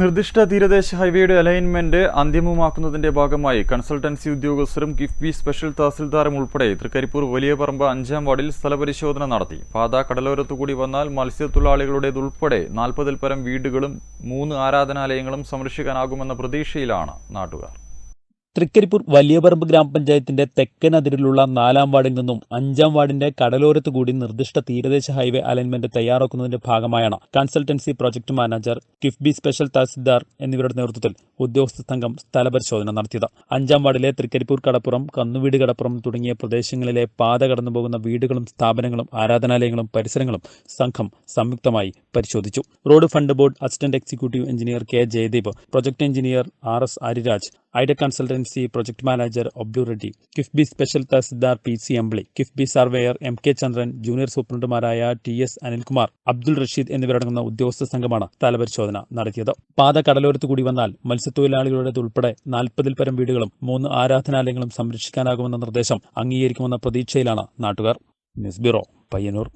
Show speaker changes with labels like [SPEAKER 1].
[SPEAKER 1] നിർദ്ദിഷ്ട തീരദേശ ഹൈവേയുടെ അലൈൻമെന്റ് അന്തിമമാക്കുന്നതിന്റെ ഭാഗമായി കൺസൾട്ടൻസി ഉദ്യോഗസ്ഥരും കിഫ്ബി സ്പെഷ്യൽ തഹസിൽദാരും ഉൾപ്പെടെ തൃക്കരിപ്പൂർ വലിയ പറമ്പ് അഞ്ചാം വാർഡിൽ സ്ഥലപരിശോധന നടത്തി. പാത കടലോരത്തുകൂടി വന്നാൽ മത്സ്യത്തൊഴിലാളികളുടേതുൾപ്പെടെ നാൽപ്പതിൽ പരം വീടുകളും മൂന്ന് ആരാധനാലയങ്ങളും സംരക്ഷിക്കാനാകുമെന്ന പ്രതീക്ഷയിലാണ് നാട്ടുകാർ.
[SPEAKER 2] തൃക്കരിപ്പൂർ വലിയപറമ്പ് ഗ്രാമപഞ്ചായത്തിന്റെ തെക്കൻ അതിരിലുള്ള നാലാം വാർഡിൽ നിന്നും അഞ്ചാം വാർഡിന്റെ കടലോരത്ത് കൂടി നിർദ്ദിഷ്ട തീരദേശ ഹൈവേ അലൈൻമെന്റ് തയ്യാറാക്കുന്നതിന്റെ ഭാഗമായാണ്. Consultancy project manager KIIFB special tahsildar എന്നിവരുടെ നേതൃത്വത്തിൽ ഉദ്യോഗസ്ഥ സംഘം സ്ഥലപരിശോധന നടത്തിയത്. അഞ്ചാം വാർഡിലെ തൃക്കരിപ്പൂർ കടപ്പുറം കന്നുവീട് കടപ്പുറം തുടങ്ങിയ പ്രദേശങ്ങളിലെ പാത കടന്നുപോകുന്ന വീടുകളും സ്ഥാപനങ്ങളും ആരാധനാലയങ്ങളും പരിസരങ്ങളും സംഘം സംയുക്തമായി പരിശോധിച്ചു. Road fund board assistant executive engineer K Jayadeep project engineer R S Aryaraj Ida consultancy project manager Oblu Reddy KIIFB special tahsildar P C Ambili KIIFB surveyor M K Chandran junior സൂപ്രണ്ടുമാരായ T S Anilkumar Abdul Rasheed എന്നിവരടങ്ങുന്ന ഉദ്യോഗസ്ഥ സംഘമാണ് സ്ഥലപരിശോധന നടത്തിയത്. പാത കടലോരത്ത് കൂടി വന്നാൽ മത്സ്യത്തൊഴിലാളികളുടേതുൾപ്പെടെ നാൽപ്പതിൽ പരം വീടുകളും മൂന്ന് ആരാധനാലയങ്ങളും സംരക്ഷിക്കാനാകുമെന്ന നിർദ്ദേശം അംഗീകരിക്കുമെന്ന പ്രതീക്ഷയിലാണ് നാട്ടുകാർ. News bureau Payyanur.